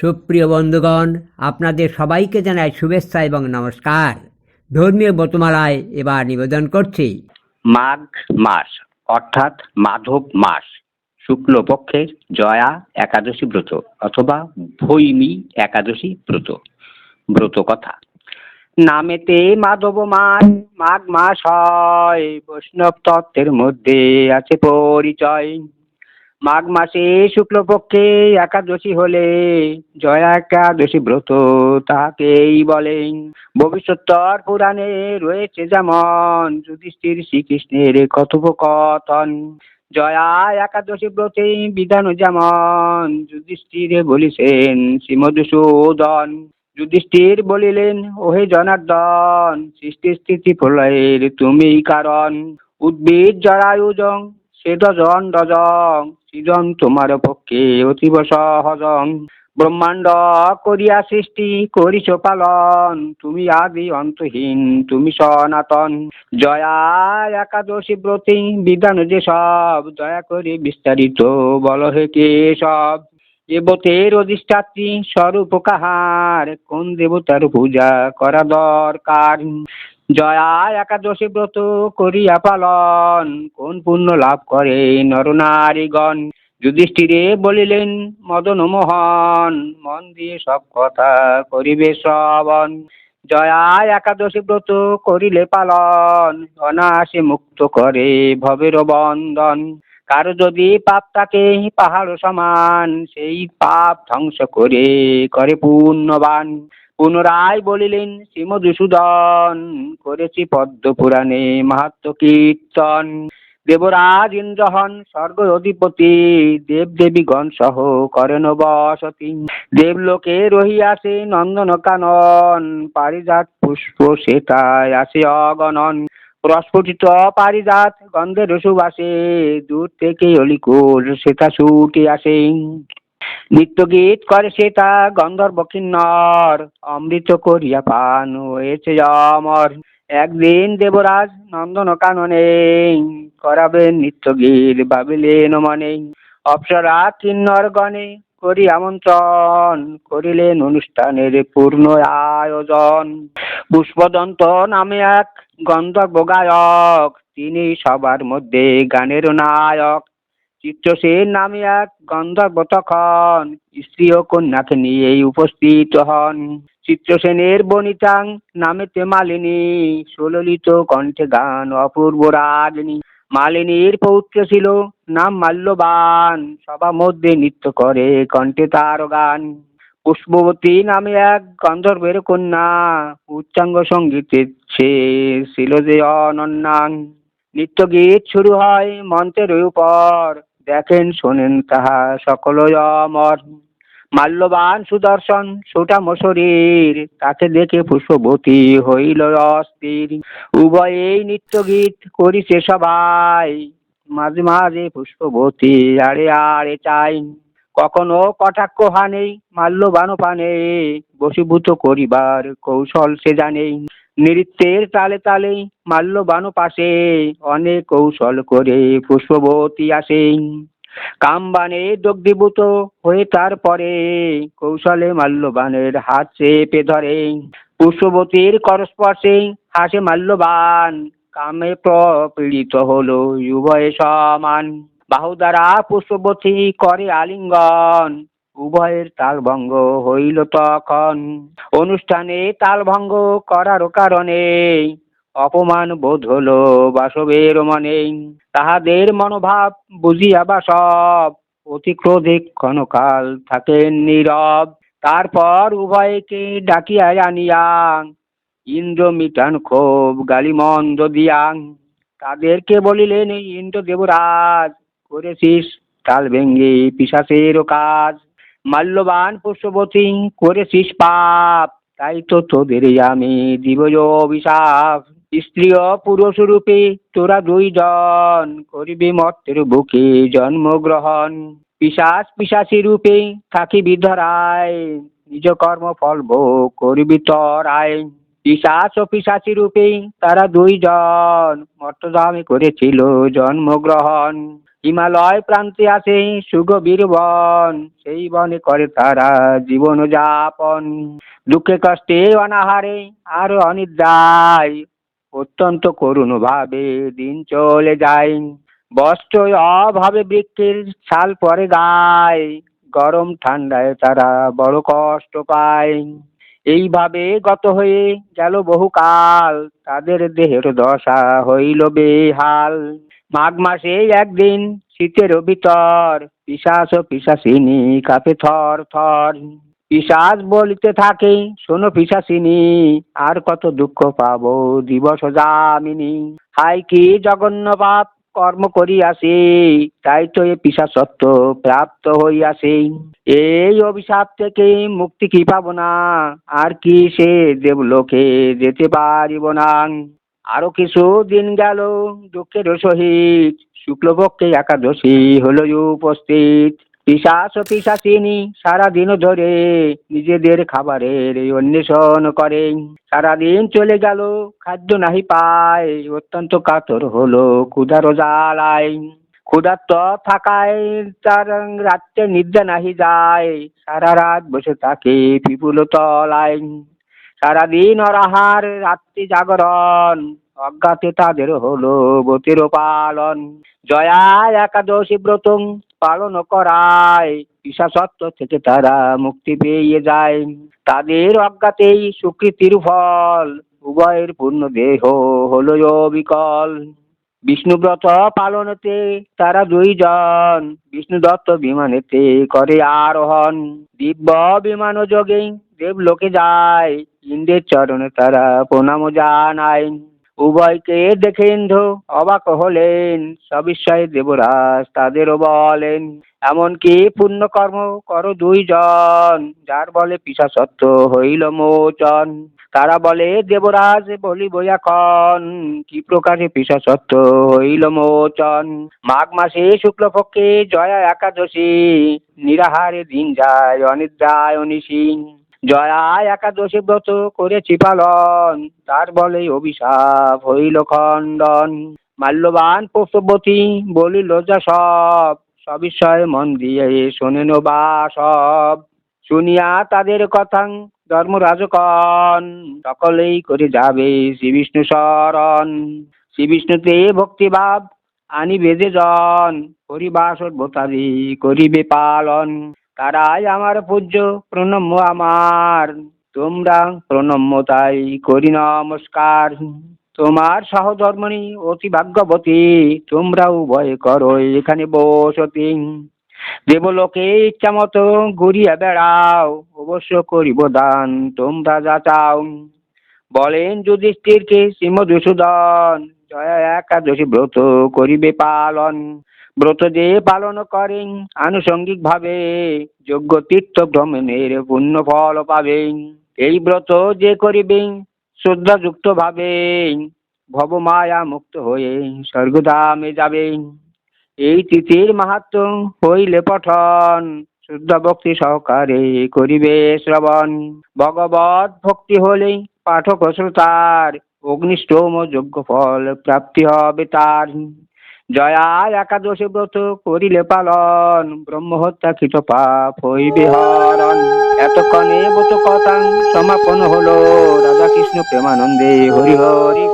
সুপ্রিয় বন্ধুগণ, আপনাদের সবাইকে জানাই শুভেচ্ছা এবং নমস্কার। ধর্মীয় ব্রতমালায় এবার নিবেদন করছি। মাঘ মাস, অর্থাৎ মাধব মাস। শুক্লপক্ষের জয়া একাদশী ব্রত অথবা ভৈমী একাদশী ব্রত। ব্রত কথা। নামেতে মাধব মাস মাঘ মাস হয়। বৈষ্ণব তত্ত্বের মধ্যে আছে পরিচয়। মাঘ মাসে শুক্লপক্ষে একাদশী হলে জয়া একাদশী ব্রত তাকেই বলেন। ভবিষ্যৎতর পুরাণে রয়েছে যেমন যুধিষ্ঠির শ্রীকৃষ্ণের কথোপকথন। জয়া একাদশী ব্রতে বিধান যেমন যুধিষ্ঠির বলিছেন শ্রীমধুসূদন। যুধিষ্ঠির বলিলেন, ওহে জনার্দন সৃষ্টি স্থিতি প্রলয়ের তুমি কারণ। উদ্ভিদ জরায়ুজং সে ডজন ডজং সৃজন তোমার পক্ষে অতীব সহজং। ব্রহ্মাণ্ড করিয়া সৃষ্টি করিছ পালন, তুমি আদি অন্তহীন, তুমি সনাতন। জয়া একাদশী ব্রতী বিধান যে সব, দয়া করে বিস্তারিত বল হে কে সব। দেবতের অধিষ্ঠাত্রী স্বরূপ কাহার? কোন দেবতার পূজা করা দরকার? জয়া একাদশী ব্রত করিয়া পালন। কোন পুণ্য লাভ করে নরনারীগণ যুধিষ্ঠিরে বলিলেন, মদন মোহন, মন দিয়ে সব কথা করিবে শ্রবণ। জয়া একাদশী ব্রত করিলে পালন, অনায়াসে মুক্ত করে ভবের বন্ধন। কারও যদি পাপ থাকে পাহাড় সমান, সেই পাপ ধ্বংস করে করে পুণ্যবান। পুনরায় বলিলেন, শ্রীমধুসূদন, করেছি পদ্ম পুরাণে মাহাত্ম কীর্তন। দেবরাজ ইন্দ্রহন স্বর্গ অধিপতি দেব দেবীগণ সহ করেন বসতি দেবলোকে রহিয়াছে নন্দন কানন, পারিজাত পুষ্প সেটায় আসে অগণন। প্রস্ফুটিত পারিজাত গন্ধের সুবাসে দূর থেকে অলিকুল সেটা ছুটে আসে। নিত্য গীত করে সেটা গন্ধর্ব কিন্নর। অমৃত করিয়া পান হয়েছে অমর। একদিন দেবরাজ নন্দন কাননে করাবেন নিত্য গীত ভাবিলেন মনে। অপ্সরা কিন্নর গণে করি আমন্ত্রণ, করিলেন অনুষ্ঠানের পূর্ণ আয়োজন। পুষ্পদন্ত নামে এক গন্ধর্ব গায়ক, তিনি সবার মধ্যে গানের নায়ক। চিত্রসেন নামে এক গন্ধর্ব তখন স্ত্রী ও কন্যাকে নিয়েই উপস্থিত হন। চিত্রসেনের বনিতাং নামেতে মালিনী, সুললিত কণ্ঠে গান, অপূর্ব রাগিনী। মালিনীর পৌত্র ছিল নাম মাল্যবান, সবার মধ্যে নৃত্য করে কণ্ঠে তার গান। পুষ্পবতী নামে এক গন্ধর্বের কন্যা, উচ্চাঙ্গ সঙ্গীতের সে ছিল যে অনন্যাং। নৃত্য গীত শুরু হয় মন্ত্রের উপর। দেখেন, শোনেন তাহা সকল অমর। মাল্যবান সুদর্শন সুটাম শরীর তাকে দেখে পুষ্পবতী হইল অস্থির। উভয়েই নৃত্য গীত করিছে সবাই। মাঝে মাঝে পুষ্পবতী আরে আরে চাই। কখনো কটাক্ষ হানে মাল্যবান পানে বশীভূত করিবার কৌশল সে জানে নৃত্যের তালে তালে মাল্যবান পাশে অনেক কৌশল করে পুষ্পবতী আসে। কামবানে দগ্ধীভূত হয়ে তারপরে কৌশলে মাল্যবানের হাত চেপে ধরে। পুষ্পবতীর করস্পর্শে হাসে মাল্যবান, কামে প্রপীড়িত হলো উভয়ে সমান। বাহু দ্বারা পুষ্পবতী করে আলিঙ্গন উভয়ের তালভঙ্গ হইল তখন। অনুষ্ঠানে তালভঙ্গ করার কারণে অপমান বোধ হলো বাসবের মনে। তাহাদের মনোভাব বুঝিয়া বাসব অতি ক্রোধে ক্ষণকাল থাকেন নীরব। তারপর উভয়কে ডাকিয়া আনিয়া, ইন্দ্র মিটান ক্ষোভ, গালিমন্দ দিয়াং। তাদেরকে বলিলেন ইন্দ্র দেবরাজ করেছিস তাল ভেঙ্গে পিসাসের কাজ। মাল্যবান পুষ্পবতী করেছিস পাপ। তাই তো তোদের আমি দিব অভিশাপ। স্ত্রী ও পুরুষ রূপে তোরা দুইজন করিবি মর্তের বুকে জন্মগ্রহণ। পিসাস পিসাসী রূপে থাকিবি ধরায় নিজ কর্ম ফল ভোগ করিবি তরায় পিসাস ও পিসাসী রূপে তারা দুইজন মর্তদামে করেছিল জন্মগ্রহণ। হিমালয় প্রান্তে আছে সুগভীর বন। সেই বনে করে তারা জীবন যাপন। দুঃখে কষ্টে অনাহারে আর অনিদ্রায় অত্যন্ত করুণ ভাবে দিন চলে যায়। বস্ত্র অভাবে বৃক্ষের ছাল পরে গায়। গরম ঠান্ডায় তারা বড় কষ্ট পায়। এইভাবে গত হয়ে গেল বহুকাল। তাদের দেহের দশা হইল বেহাল। মাঘ মাসে একদিন শীতের ভিতর পিসাস ও পিসাসিনী কাপে থর থর। পিসাস বলিতে থাকে, শোনো পিসাসিনী আর কত দুঃখ পাবো দিবস যামিনী। হাই কি জঘন্য পাপ কর্ম করিয়াছি, তাই তো এ পিসাসত্ব প্রাপ্ত হইয়াছে। এই অভিশাপ থেকে মুক্তি কি পাবো না, আর কি সে দেবলোকে যেতে পারিব না। আরও কিছু দিন গেল, দুঃখের সহিত, শুক্লপক্ষে একাদশী হলো উপস্থিত। পিসাস ও পিসাসিনী সারাদিন ধরে নিজেদের খাবারের অন্বেষণ করে। সারাদিন চলে গেল, খাদ্য নাহি পায়, অত্যন্ত কাতর হলো ক্ষুধার জ্বালায়। ক্ষুধার্ত থাকায় তার রাত্রে নিদ্রা নাহি যায়, সারা রাত বসে থাকে পিপুল তলায়। সারাদিন অরাহার, রাত্রি জাগরণ, অজ্ঞাতে তাদের হলো বতির পালন। জয়া একাদশী ব্রত পালন করায় পিসাসত্ব থেকে তারা মুক্তি পেয়ে যায়। তাদের অজ্ঞাতেই সুকৃতির ফল, উভয়ের পূর্ণ দেহ হলো বিকল। বিষ্ণুব্রত পালনেতে তারা দুইজন। বিষ্ণু দত্ত বিমানেতে করে আরোহণ। দিব্য বিমান যোগে দেবলোকে যায়। ইন্দ্রের চরণে তারা প্রণাম জানায়। উভয়কে দেখে ইন্দ্র অবাক হলেন। সবিস্ময়ে দেবরাজ তাদেরও বলেন, এমনকি পুণ্যকর্ম করো দুইজন। যার বলে পিসাসত্ব হইল মোচন। তারা বলে, দেবরাজ, বলিব এখন, কি প্রকারে পিসাসত্ব হইল মোচন? মাঘ মাসে শুক্লপক্ষে জয়া একাদশী, নিরাহারে দিন যায় অনিদ্রায় অনিশীন। জয়া একাদশী ব্রত করেছি পালন, তার বলে অভিশাপ হইল খণ্ডন। মাল্যবান পুষ্পবতী বলিল, যা সব সবিষয়ে মন দিয়ে শোনেন বা সব। শুনিয়া তাদের কথা ধর্মরাজকন সকলেই করে যাবে শ্রী বিষ্ণু শরণ। শ্রী বিষ্ণুতে ভক্তিভাব আনি যে জন হরিবাস ভোতাদি করিবে পালন। তারাই আমার পূজ্য, প্রণম্য আমার। তোমরা প্রণম্য তাই করি নমস্কার। তোমার সহধর্মণী অতি ভাগ্যবতী তোমরা উভয় করো এখানে বসতি। দেবলোকে ইচ্ছা মতো ঘুরিয়া বেড়াও, অবশ্য করিব দান, তোমরা যা চাও। বলেন যুধিষ্ঠিরকে শ্রীমধুসূদন জয়া একাদশী ব্রত করিবে পালন। ব্রত যে পালন করেন আনুষঙ্গিক ভাবে যোগ্য তীর্থ ভ্রমণের পুণ্য ফল পাবেন। এই ব্রত যে করিবেন, শ্রদ্ধাযুক্ত ভাবে ভব মায়া মুক্ত হয়ে স্বর্গধামে যাবেন। এই তিথির মাহাত্ম হইলে পঠন। শুদ্ধ ভক্তি সহকারে করিবে শ্রবণ। ভগবত ভক্তি হলে পাঠক শ্রোতার অগ্নিষ্টম যোগ্য ফল প্রাপ্তি হবে তার। জয়া একাদশী ব্রত করিলে পালন ব্রহ্মহত্যা কৃত পাপ হইবে হরণ এতক্ষণে ব্রত কথা সমাপন হলো। রাধা কৃষ্ণ প্রেমানন্দে হরি হরি